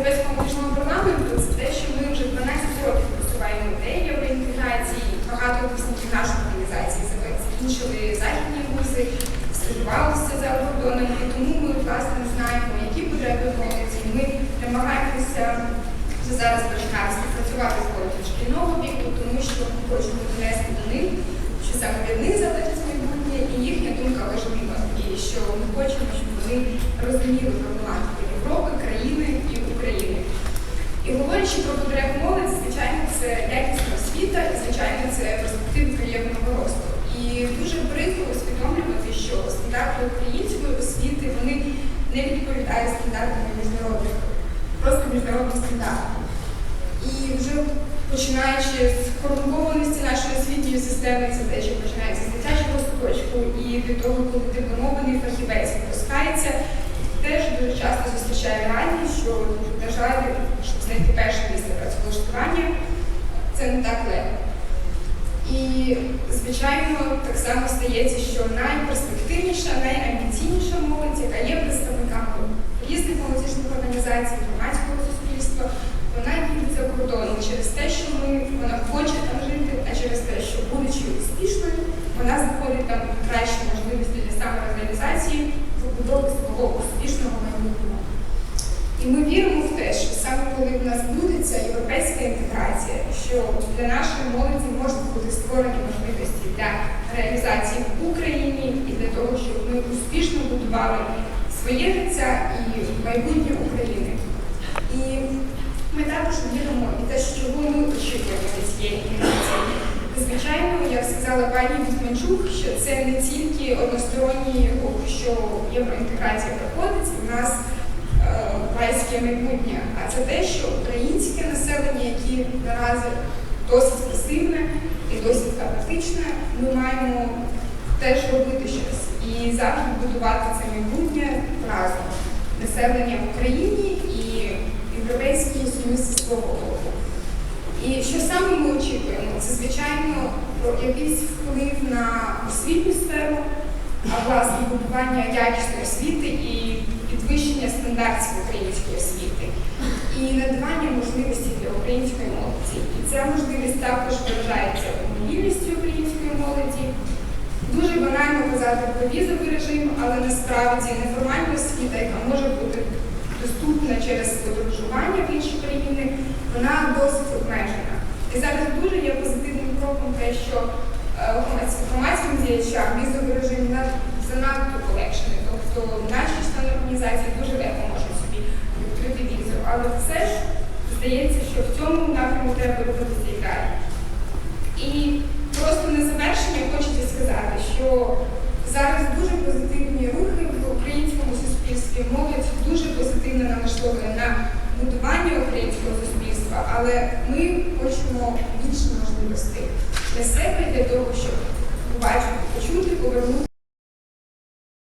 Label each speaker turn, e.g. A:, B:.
A: європейському культурному парламенту це те, що ми вже 12 років просуваємо ідеї євроінтеграції. Багато випускників нашої організації закінчили західні вузи, стажувалися за кордоном, і тому ми власне знаємо, які потреби молоді. Ми намагаємося вже зараз починати співпрацювати з молоді шкільного віку, тому що хочемо. Ми хочемо, щоб вони розуміли проблематику Європи, країни і України. І говорячи про потребу молоді, звичайно, це якісна освіта, і звичайно, це перспективи кар'єрного росту. І дуже прикро усвідомлювати, що стандарти української освіти вони не відповідають стандартам міжнародних, просто міжнародним стандартам. І вже починаючи з корумпованості нашої освітньої системи, це те, що починається і від того, коли дипломований фахівець випускається, теж дуже часто зустрічає реальність, що, на жаль, щоб знайти перше місце працевлаштування, це не так легко. І, звичайно, так само стається, що найперспективніша, найамбіційніша молодь, яка є представниками різних молодіжних організацій, громадського суспільства, вона їде за кордоном через те, що ми, вона хоче там жити, а через те, що, будучи успішною, вона знаходить там кращі можливості для самореалізації, побудови свого успішного майбутнього. І ми віримо в те, що саме коли в нас буде ця європейська інтеграція, що для нашої молоді можуть бути створені можливості для реалізації в Україні і для того, щоб ми успішно будували своє життя і майбутнє України. І ми також віримо і те, що ми очікуємо від цієї інтеграції. Звичайно, як сказала пані Вітманчук, що це не тільки односторонній рух, що євроінтеграція проходить, у нас е, майбутнє, а це те, що українське населення, яке наразі досить пасивне і досить апатичне, ми маємо теж робити щось і завжди будувати це майбутнє разом. Населення в Україні і Європейський Союз свого боку. І що саме ми очікуємо? Звичайно, якийсь вплив на освітню сферу, а власне будування якісної освіти і підвищення стандартів української освіти, і надавання можливості для української молоді. І ця можливість також виражається у мобільності української молоді. Дуже банально казати про візовий режим, але насправді неформальна освіта, яка може бути доступна через подорожування в інші країни, вона досить обмежена. І зараз дуже є кроком те, що е, громадським діячам на- занадто полегшений. Тобто наші члени організації дуже легко можуть собі відкрити візу. Але все ж здається, що в цьому напрямку треба рухатися і далі. І просто на завершення хочеться сказати, що зараз дуже позитивні рухи в українському суспільстві, молодь дуже позитивно налаштована на будування українського суспільства, але ми хочемо більше можливостей для себе, для того, щоб побачити, почути, повернути.